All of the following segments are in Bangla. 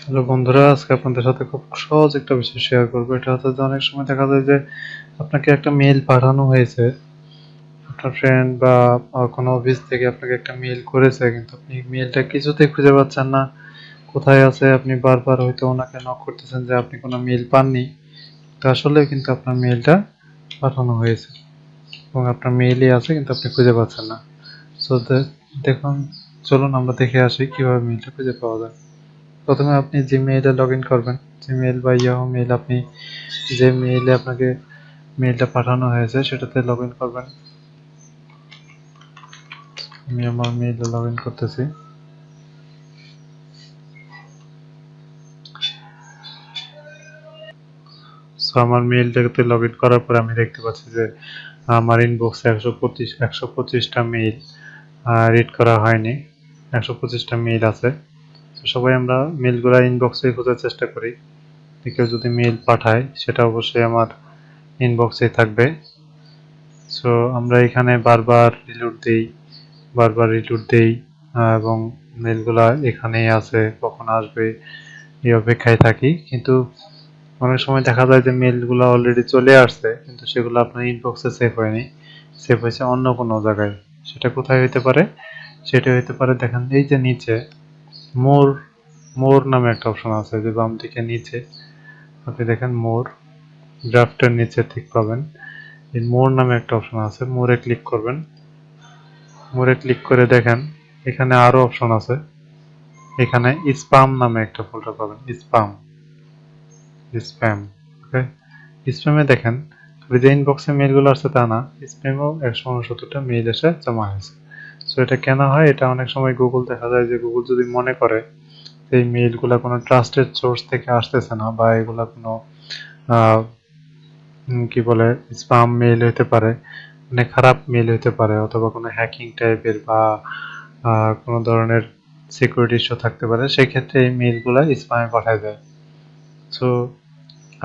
হ্যালো বন্ধুরা, আজকে আপনাদের সাথে খুব সহজ একটা বিষয় শেয়ার করব। এটা হচ্ছে যে অনেক সময় দেখা যায় যে আপনাকে একটা মেল পাঠানো হয়েছে। আপনার ফ্রেন্ড বা কোনো অফিস থেকে আপনাকে একটা মেল করেছে, কিন্তু আপনি মেলটা কিছুতেই খুঁজে পাচ্ছেন না। কোথায় আছে? আপনি বারবার হয়তো ওনাকে নক করতেছেন যে আপনি কোনো মেল পাননি। তো আসলে কিন্তু আপনার মেলটা পাঠানো হয়েছে। এবং আপনার মেইলই আছে, কিন্তু আপনি খুঁজে পাচ্ছেন না। সো দেখুন, চলুন আমরা দেখে আসি কীভাবে মেলটা খুঁজে পাওয়া যায়। প্রথমে আপনি জিমেইলে লগ ইন করবেন। জিমেইল বা ইয়াহু মেইল আপনি যে মেইলে আপনাকে মেইলটা পাঠানো হয়েছে, সেটাতে লগ ইন করবেন। আমি আমার মেইলে লগ ইন করতেছি। আমার লগ ইন করার পরে আমি দেখতে পাচ্ছি যে আমার ইনবক্সে একশো পঁচিশ, একশো পঁচিশটা মেইল রিড করা হয়নি। একশো পঁচিশটা মেইল আছে। তো সবাই আমরা মেইলগুলো ইনবক্সে খোঁজার চেষ্টা করি। কেউ যদি মেইল পাঠায়, সেটা অবশ্যই আমার ইনবক্সে থাকবে। সো আমরা এখানে বারবার রিলোড দেই, বারবার রিলোড দেই এবং মেইলগুলা এখানেই আছে, কখন আসবে, এই অপেক্ষায় থাকি। কিন্তু অনেক সময় দেখা যায় যে মেইলগুলো অলরেডি চলে আসছে, কিন্তু সেগুলো আপনার ইনবক্সে সেভ হয়নি। সেভ হয়েছে অন্য কোনো জায়গায়। সেটা কোথায় হইতে পারে? সেটা হইতে পারে, দেখেন, এই যে নিচে। মোর মোর নামে একটা অপশন আছে যে বাম দিকে নিচে। আপনি দেখেন মোর, ড্রাফটের নিচে ঠিক পাবেন। এই মোর নামে একটা অপশন আছে, মোরে ক্লিক করবেন। মোরে ক্লিক করে দেখেন, এখানে আরও অপশন আছে। এখানে স্পাম নামে একটা ফোল্ডার পাবেন স্পাম স্প্যাম ওকে স্প্যামে দেখেন যে ইনবক্সে মেইলগুলো আসছে তা না স্প্যামেও একশো উনসত্তরটা মেইল এসে জমা হয়েছে। সো এটা কেন হয়, এটা অনেক সময় গুগল দেখা যায় যে গুগল যদি মনে করে এই মেইলগুলো কোনো ট্রাস্টেড সোর্স থেকে আসতেছে না বা এগুলা কোনো কি বলে স্পাম মেইল হতে পারে মানে খারাপ মেইল হতে পারে অথবা কোনো হ্যাকিং টাইপের বা কোনো ধরনের সিকিউরিটি ইস্যু থাকতে পারে, সেক্ষেত্রে এই মেইলগুলো স্প্যামে পাঠায় দেয়। সো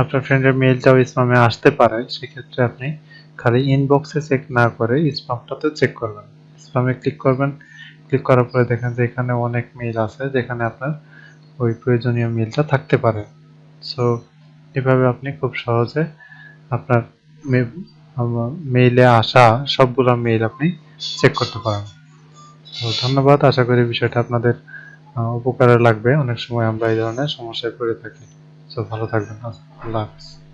আপনার ফ্রেন্ডের মেইলটাও স্প্যামে আসতে পারে, সেক্ষেত্রে আপনি খালি ইনবক্সে চেক না করে স্প্যামটাতে চেক করবেন। স্প্যামে ক্লিক করবেন। ক্লিক করার পরে দেখেন যে এখানে অনেক মেইল আছে, যেখানে আপনার ওই প্রয়োজনীয় মেইলটা থাকতে পারে। সো এভাবে আপনি খুব সহজে আপনার মেইলে আসা সবগুলো মেইল আপনি চেক করতে পারেন। তো ধন্যবাদ। আশা করি বিষয়টা আপনাদের উপকারে লাগবে। অনেক সময় আমরা এই ধরনের সমস্যায় পড়ে থাকি। তো ভালো থাকবেন। আল্লাহ হাফিজ।